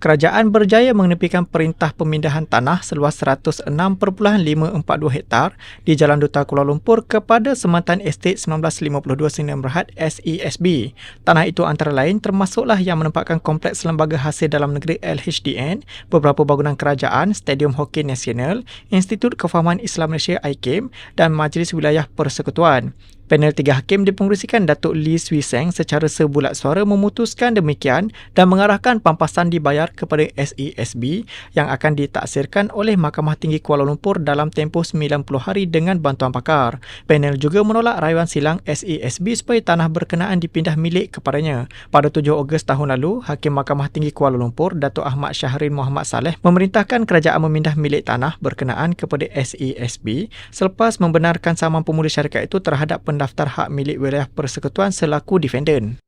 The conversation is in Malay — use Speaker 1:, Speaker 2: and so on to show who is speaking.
Speaker 1: kerajaan berjaya menepikan perintah pemindahan tanah seluas 106.542 hektar di Jalan Duta Kuala Lumpur kepada Semantan Estate 1952 Sdn Berhad SESB. Tanah itu antara lain termasuklah yang menempatkan kompleks lembaga hasil dalam negeri LHDN, beberapa bangunan kerajaan, Stadium Hoki Nasional, Institut Kefahaman Islam Malaysia IKIM dan Majlis Wilayah Persekutuan. Panel tiga hakim dipengerusikan Datuk Lee Swee Seng secara sebulat suara memutuskan demikian dan mengarahkan pampasan dibayar kepada SESB yang akan ditaksirkan oleh Mahkamah Tinggi Kuala Lumpur dalam tempoh 90 hari dengan bantuan pakar. Panel juga menolak rayuan silang SESB supaya tanah berkenaan dipindah milik kepadanya. Pada 7 Ogos tahun lalu, Hakim Mahkamah Tinggi Kuala Lumpur, Datuk Ahmad Syahrin Muhammad Saleh memerintahkan kerajaan memindah milik tanah berkenaan kepada SESB selepas membenarkan saman pemula syarikat itu terhadap pendaftar hak milik wilayah persekutuan selaku defendant.